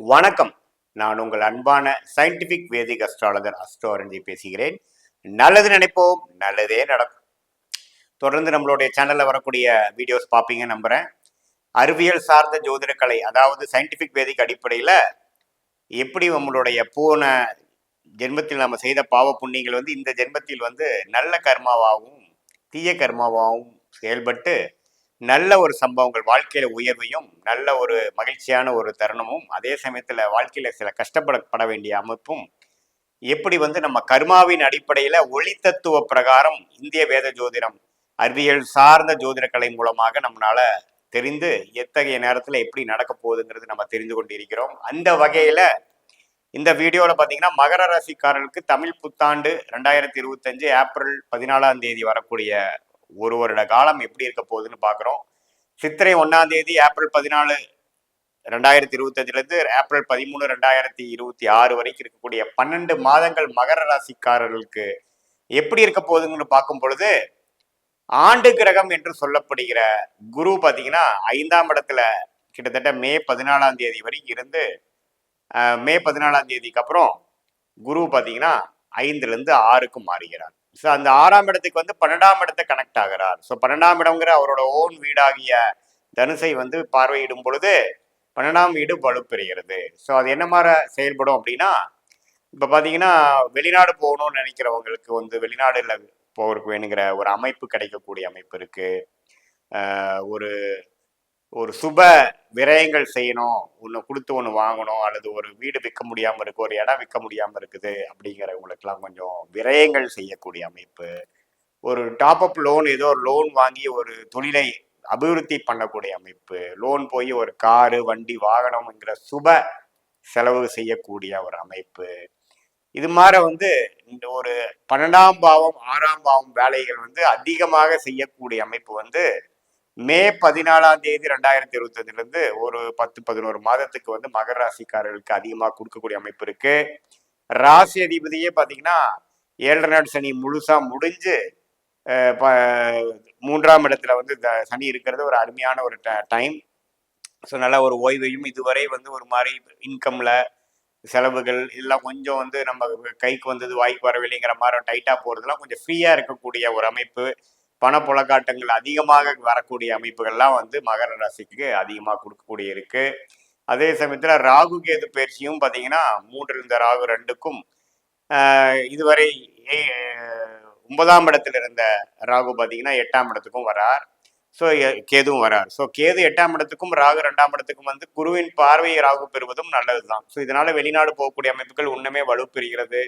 வணக்கம். நான் உங்கள் அன்பான சயின்டிபிக் வேதிக் அஸ்ட்ராலஜர் அஸ்ட்ரோரஞ்சி பேசுகிறேன். நல்லது நினைப்போம் நல்லதே நடக்கும். தொடர்ந்து நம்மளுடைய சேனலில் வரக்கூடிய வீடியோஸ் பார்ப்பீங்க நம்புகிறேன் அறிவியல் சார்ந்த ஜோதிடக்கலை அதாவது சயின்டிஃபிக் வேதிக் அடிப்படையில் எப்படி நம்மளுடைய போன ஜென்மத்தில் நம்ம செய்த பாவ புண்ணியங்கள் வந்து இந்த ஜென்மத்தில் வந்து நல்ல கர்மாவாகவும் தீய கர்மாவாகவும் செயல்பட்டு நல்ல ஒரு சம்பவங்கள் வாழ்க்கையில உயர்வையும் நல்ல ஒரு மகிழ்ச்சியான ஒரு தருணமும் அதே சமயத்துல வாழ்க்கையில சில கஷ்டப்படப்பட வேண்டிய அமைப்பும் எப்படி வந்து நம்ம கர்மாவின் அடிப்படையில ஒளி தத்துவ பிரகாரம் இந்திய வேத ஜோதிடம் அறிவியல் சார்ந்த ஜோதிட கலை மூலமாக நம்மளால தெரிந்து எத்தகைய நேரத்துல எப்படி நடக்க போகுதுங்கிறது நம்ம தெரிந்து கொண்டு இருக்கிறோம் அந்த வகையில இந்த வீடியோல பாத்தீங்கன்னா மகர ராசிக்காரர்களுக்கு தமிழ் புத்தாண்டு ரெண்டாயிரத்தி இருபத்தஞ்சு ஏப்ரல் பதினாலாம் தேதி வரக்கூடிய ஒரு வருட காலம் எப்படி இருக்க போகுதுன்னு பார்க்குறோம் சித்திரை ஒன்றாம் தேதி ஏப்ரல் பதினாலு ரெண்டாயிரத்தி இருபத்தஞ்சிலேருந்து ஏப்ரல் பதிமூணு ரெண்டாயிரத்தி இருபத்தி ஆறு வரைக்கும் இருக்கக்கூடிய பன்னெண்டு மாதங்கள் மகர ராசிக்காரர்களுக்கு எப்படி இருக்க போகுதுன்னு பார்க்கும் பொழுது ஆண்டு கிரகம் என்று சொல்லப்படுகிற குரு பார்த்தீங்கன்னா ஐந்தாம் இடத்துல கிட்டத்தட்ட மே பதினாலாம் தேதி வரைக்கும் இருந்து மே பதினாலாம் தேதிக்கு அப்புறம் குரு பார்த்தீங்கன்னா ஐந்துலேருந்து ஆறுக்கு மாறுகிறார். ஸோ அந்த ஆறாம் இடத்துக்கு வந்து பன்னெண்டாம் இடத்தை கனெக்ட் ஆகிறார். ஸோ பன்னெண்டாம் இடங்கிற அவரோட ஓன் வீடாகிய தனுசை வந்து பார்வையிடும் பொழுது பன்னெண்டாம் வீடு வலுப்பெறுகிறது. ஸோ அது என்ன மாதிரி செயல்படும் அப்படின்னா இப்போ பார்த்தீங்கன்னா வெளிநாடு போகணும்னு நினைக்கிறவங்களுக்கு வந்து வெளிநாடுல போகிறதுக்கு வேணுங்கிற ஒரு அமைப்பு கிடைக்கக்கூடிய அமைப்பு இருக்குது ஒரு ஒரு சுப விரயங்கள் செய்யணும். ஒன்று கொடுத்து ஒன்று வாங்கணும். அல்லது ஒரு வீடு விற்க முடியாமல் இருக்கு ஒரு இடம் விற்க முடியாமல் இருக்குது அப்படிங்கிறவங்களுக்கெல்லாம் கொஞ்சம் விரயங்கள் செய்யக்கூடிய அமைப்பு. ஒரு டாப் அப் லோன் ஏதோ ஒரு லோன் வாங்கி ஒரு தொழிலை அபிவிருத்தி பண்ணக்கூடிய அமைப்பு. லோன் போய் ஒரு காரு வண்டி வாகனம்ங்கிற சுப செலவு செய்யக்கூடிய ஒரு அமைப்பு. இது மாதிரி வந்து இந்த ஒரு பன்னெண்டாம் பாவம் ஆறாம் பாவம் வேலைகள் வந்து அதிகமாக செய்யக்கூடிய அமைப்பு வந்து மே பதினாலாம் தேதி ரெண்டாயிரத்தி இருபத்தஞ்சுல இருந்து ஒரு பத்து பதினோரு மாதத்துக்கு வந்து மகர ராசிக்காரர்களுக்கு அதிகமாக கொடுக்கக்கூடிய அமைப்பு இருக்கு. ராசி அதிபதியே பார்த்தீங்கன்னா ஏழரை நாடு சனி முழுசா முடிஞ்சு ப- மூன்றாம் இடத்துல வந்து இந்த சனி இருக்கிறது ஒரு அருமையான ஒரு டைம். ஸோ நல்ல ஒரு ஓய்வையும் இதுவரை வந்து ஒரு மாதிரி இன்கம்ல செலவுகள் இதெல்லாம் கொஞ்சம் வந்து நம்ம கைக்கு வந்தது வாய்க்கு வரவில்லைங்கிற மாதிரி டைட்டாக போகிறதுலாம் கொஞ்சம் ஃப்ரீயாக இருக்கக்கூடிய ஒரு அமைப்பு. பணப்புழக்காட்டங்கள் அதிகமாக வரக்கூடிய அமைப்புகள்லாம் வந்து மகர ராசிக்கு அதிகமாக கொடுக்கக்கூடிய இருக்கு. அதே சமயத்தில் ராகு கேது பயிற்சியும் பார்த்தீங்கன்னா மூன்று இருந்த ராகு ரெண்டுக்கும் இதுவரை ஏ- ஒன்பதாம் இடத்துல இருந்த ராகு பார்த்தீங்கன்னா எட்டாம் இடத்துக்கும் வரார். ஸோ கேதுவும் வரார். ஸோ கேது எட்டாம் இடத்துக்கும் ராகு ரெண்டாம் இடத்துக்கும் வந்து குருவின் பார்வையை ராகு பெறுவதும் நல்லது தான் ஸோ இதனால வெளிநாடு போகக்கூடிய அமைப்புகள் இன்னுமே வலுப்பெறுகிறது.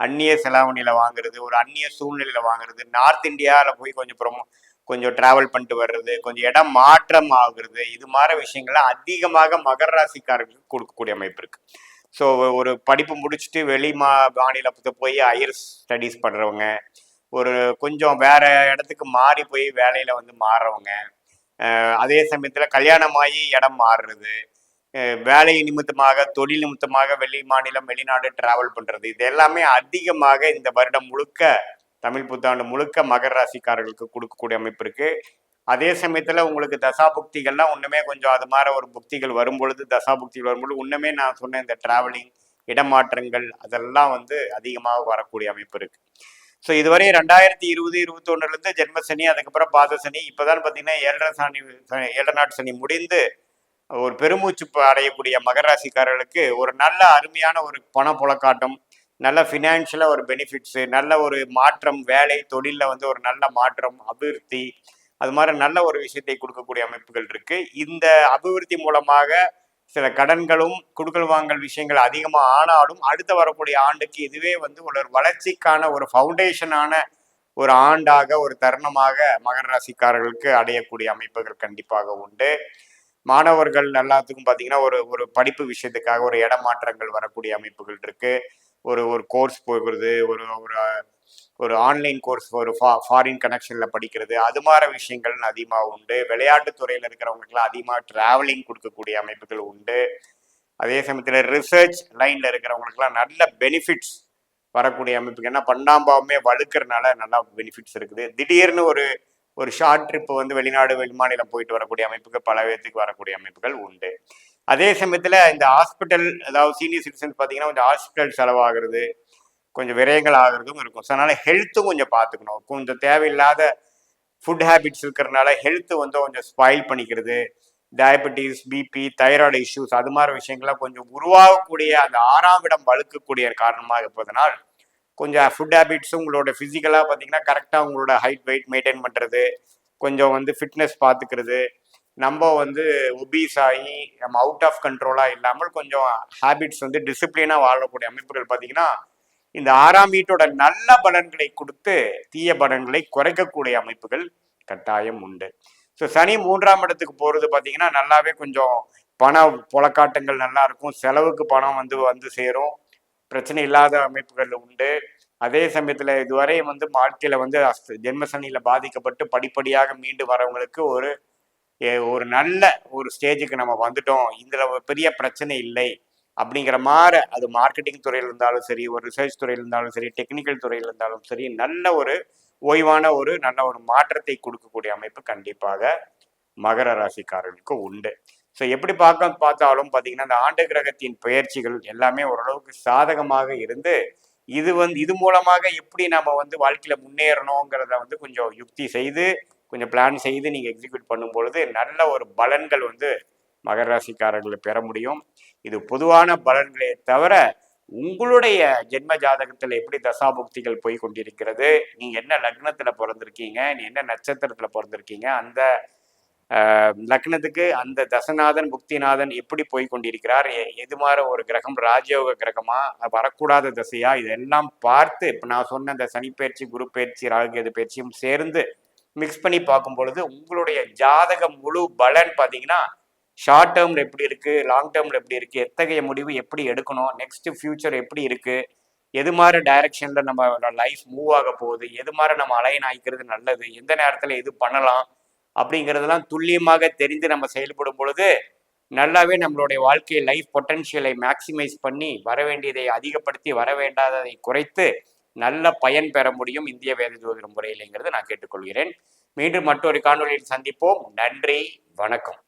அந்நிய செலாவணியில் வாங்குறது ஒரு அந்நிய சூழ்நிலையில் வாங்குறது நார்த் இந்தியாவில் போய் கொஞ்சம் ப்ரொமோ கொஞ்சம் ட்ராவல் பண்ணிட்டு வர்றது கொஞ்சம் இடம் மாற்றம் ஆகுறது இது மாதிரி விஷயங்கள்லாம் அதிகமாக மகர ராசிக்காரர்களுக்கு கொடுக்கக்கூடிய அமைப்பு இருக்கு. ஸோ ஒரு படிப்பு முடிச்சுட்டு வெளி மா மாநிலத்தை போய் ஹையர் ஸ்டடீஸ் பண்ணுறவங்க ஒரு கொஞ்சம் வேற இடத்துக்கு மாறி போய் வேலையில் வந்து மாறுறவங்க அதே சமயத்தில் கல்யாணமாகி இடம் மாறுறது வேலை நிமித்தமாக தொழில் நிமித்தமாக வெளி மாநிலம் வெளிநாடு டிராவல் பண்ணுறது இது எல்லாமே அதிகமாக இந்த வருடம் முழுக்க தமிழ் புத்தாண்டு முழுக்க மகர ராசிக்காரர்களுக்கு கொடுக்கக்கூடிய அமைப்பு இருக்குது அதே சமயத்தில் உங்களுக்கு தசா புக்திகள்லாம் ஒன்றுமே கொஞ்சம் அது மாதிரி ஒரு புக்திகள் வரும்பொழுது தசா புக்திகள் வரும்பொழுது ஒன்றுமே நான் சொன்ன இந்த டிராவலிங் இடமாற்றங்கள் அதெல்லாம் வந்து அதிகமாக வரக்கூடிய அமைப்பு இருக்குது ஸோ இதுவரை ரெண்டாயிரத்தி இருபது இருபத்தொன்னுலேருந்து ஜென்மசனி ஜென்ம சனி அதுக்கப்புறம் பாத சனி இப்போதான் பார்த்தீங்கன்னா ஏழரை சனி ஏழரை நாட்டு சனி முடிந்து ஒரு பெருமூச்சு அடையக்கூடிய மகராசிக்காரர்களுக்கு ஒரு நல்ல அருமையான ஒரு பண புழக்காட்டம் நல்ல ஃபினான்ஷியலாக ஒரு பெனிஃபிட்ஸு நல்ல ஒரு மாற்றம் வேலை தொழிலில் வந்து ஒரு நல்ல மாற்றம் அபிவிருத்தி அது மாதிரி நல்ல ஒரு விஷயத்தை கொடுக்கக்கூடிய அமைப்புகள் இருக்குது இந்த அபிவிருத்தி மூலமாக சில கடன்களும் குடுக்கல் வாங்கல் விஷயங்கள் அதிகமாக ஆனாலும் அடுத்து வரக்கூடிய ஆண்டுக்கு இதுவே வந்து ஒரு வளர்ச்சிக்கான ஒரு ஃபவுண்டேஷனான ஒரு ஆண்டாக ஒரு தருணமாக மகர ராசிக்காரர்களுக்கு அடையக்கூடிய அமைப்புகள் கண்டிப்பாக உண்டு. மாணவர்கள் எல்லாத்துக்கும் பார்த்தீங்கன்னா ஒரு ஒரு படிப்பு விஷயத்துக்காக ஒரு இடமாற்றங்கள் வரக்கூடிய அமைப்புகள் இருக்கு. ஒரு ஒரு கோர்ஸ் போகிறது ஒரு ஒரு ஒரு ஆன்லைன் கோர்ஸ் ஒரு ஃபா ஃபாரின் கனெக்ஷனில் படிக்கிறது அது மாதிரி விஷயங்கள் அதிகமாக உண்டு. விளையாட்டு துறையில் இருக்கிறவங்களுக்குலாம் அதிகமாக ட்ராவலிங் கொடுக்கக்கூடிய அமைப்புகள் உண்டு. அதே சமயத்தில் ரிசர்ச் லைனில் இருக்கிறவங்களுக்குலாம் நல்ல பெனிஃபிட்ஸ் வரக்கூடிய அமைப்புக்கு ஏன்னா பண்ணாம்பாவுமே வழுக்கிறனால நல்லா பெனிஃபிட்ஸ் இருக்குது. திடீர்னு ஒரு ஒரு ஷார்ட் ட்ரிப் வந்து வெளிநாடு வெளிமாநிலம் போயிட்டு வரக்கூடிய அமைப்புகள் பல பேர்த்துக்கு வரக்கூடிய அமைப்புகள் உண்டு. அதே சமயத்தில் இந்த ஹாஸ்பிட்டல் அதாவது சீனியர் சிட்டிசன்ஸ் பார்த்தீங்கன்னா கொஞ்சம் ஹாஸ்பிட்டல் செலவாகிறது கொஞ்சம் விரயங்கள் ஆகிறதும் இருக்கும். ஸோ அதனால் ஹெல்த்தும் கொஞ்சம் பார்த்துக்கணும் கொஞ்சம் தேவையில்லாத ஃபுட் ஹேபிட்ஸ் இருக்கிறதுனால ஹெல்த்து வந்து கொஞ்சம் ஸ்பாயில் பண்ணிக்கிறது டயபெட்டிஸ் பிபி தைராய்டு இஷ்யூஸ் அது மாதிரி விஷயங்கள்லாம் கொஞ்சம் உருவாகக்கூடிய அந்த ஆறாம் இடம் வழுக்கக்கூடிய காரணமாக இருப்பதனால் கொஞ்சம் ஃபுட் ஹேபிட்ஸும் உங்களோட ஃபிசிக்கலாக பார்த்தீங்கன்னா கரெக்டாக உங்களோட ஹைட் வெயிட் மெயின்டைன் பண்ணுறது கொஞ்சம் வந்து ஃபிட்னஸ் பார்த்துக்கிறது. நம்ம வந்து ஒபீஸ் ஆகி நம்ம அவுட் ஆஃப் கண்ட்ரோலாக இல்லாமல் கொஞ்சம் ஹேபிட்ஸ் வந்து டிசிப்ளினாக வாழக்கூடிய அமைப்புகள் பார்த்தீங்கன்னா இந்த ஆறாம் வீட்டோட நல்ல பலன்களை கொடுத்து தீய பலன்களை குறைக்கக்கூடிய அமைப்புகள் கட்டாயம் உண்டு. ஸோ சனி மூன்றாம் இடத்துக்கு போகிறது பார்த்தீங்கன்னா நல்லாவே கொஞ்சம் பண புலக்காட்டங்கள் நல்லா இருக்கும். செலவுக்கு பணம் வந்து வந்து சேரும். பிரச்சனை இல்லாத அமைப்புகள் உண்டு. அதே சமயத்தில் இதுவரை வந்து வாழ்க்கையில் வந்து அஸ்த- ஜென்மசனியில் பாதிக்கப்பட்டு படிப்படியாக மீண்டு வரவங்களுக்கு ஒரு ஒரு நல்ல ஒரு ஸ்டேஜுக்கு நம்ம வந்துட்டோம். இதில் ஒரு பெரிய பிரச்சனை இல்லை. அப்படிங்கிற மாதிரி அது மார்க்கெட்டிங் துறையில் இருந்தாலும் சரி ஒரு ரிசர்ச் துறையில் இருந்தாலும் சரி டெக்னிக்கல் துறையில் இருந்தாலும் சரி நல்ல ஒரு ஓய்வான ஒரு நல்ல ஒரு மாற்றத்தை கொடுக்கக்கூடிய அமைப்பு கண்டிப்பாக மகர ராசிக்காரர்களுக்கு உண்டு. ஸோ எப்படி பார்க்க பார்த்தாலும் பார்த்தீங்கன்னா இந்த ஆண்டு கிரகத்தின் பயிற்சிகள் எல்லாமே ஓரளவுக்கு சாதகமாக இருந்து இது வந்து இது மூலமாக எப்படி நம்ம வந்து வாழ்க்கையில் முன்னேறணுங்கிறத வந்து கொஞ்சம் யுக்தி செய்து கொஞ்சம் பிளான் செய்து நீங்கள் எக்ஸிக்யூட் பண்ணும் பொழுது நல்ல ஒரு பலன்கள் வந்து மகர ராசிக்காரர்களை பெற முடியும். இது பொதுவான பலன்களே தவிர உங்களுடைய ஜென்ம ஜாதகத்தில் எப்படி தசாபுக்திகள் போய் கொண்டிருக்கிறது நீங்கள் என்ன லக்னத்தில் பிறந்திருக்கீங்க நீ என்ன நட்சத்திரத்தில் பிறந்திருக்கீங்க அந்த லக்னத்துக்கு அந்த தசநாதன் புக்திநாதன் எப்படி போய் கொண்டிருக்கிறார்? எ- எது மாதிரி ஒரு கிரகம்? ராஜயோக கிரகமா? வரக்கூடாத தசையா? இதெல்லாம் பார்த்து இப்போ நான் சொன்ன இந்த சனிப்பயிற்சி குரு பயிற்சி ராகுகேது பயிற்சியும் சேர்ந்து மிக்ஸ் பண்ணி பார்க்கும் பொழுது உங்களுடைய ஜாதகம் முழு பலன் பார்த்தீங்கன்னா ஷார்ட் டேர்ம்ல எப்படி இருக்கு? லாங் டேர்ம்ல எப்படி இருக்கு? எத்தகைய முடிவு எப்படி எடுக்கணும்? நெக்ஸ்ட் ஃபியூச்சர் எப்படி இருக்கு? எது மாதிரி டைரக்ஷன்ல நம்ம லைஃப் மூவ் ஆக போகுது? எது மாதிரி நம்ம அலைன் ஆகிக்கிறது நல்லது? எந்த நேரத்துல எது பண்ணலாம்? அப்படிங்கிறதெல்லாம் துல்லியமாக தெரிந்து நம்ம செயல்படும் பொழுது நல்லாவே நம்மளுடைய வாழ்க்கையை லைஃப் பொட்டன்ஷியலை மேக்சிமைஸ் பண்ணி வர வேண்டியதை அதிகப்படுத்தி வர வேண்டாததை குறைத்து நல்ல பயன் பெற முடியும் இந்திய வேத ஜோதிட முறையிலேங்கிறது நான் கேட்டுக்கொள்கிறேன். மீண்டும் மற்றொரு காணொலியில் சந்திப்போம். நன்றி. வணக்கம்.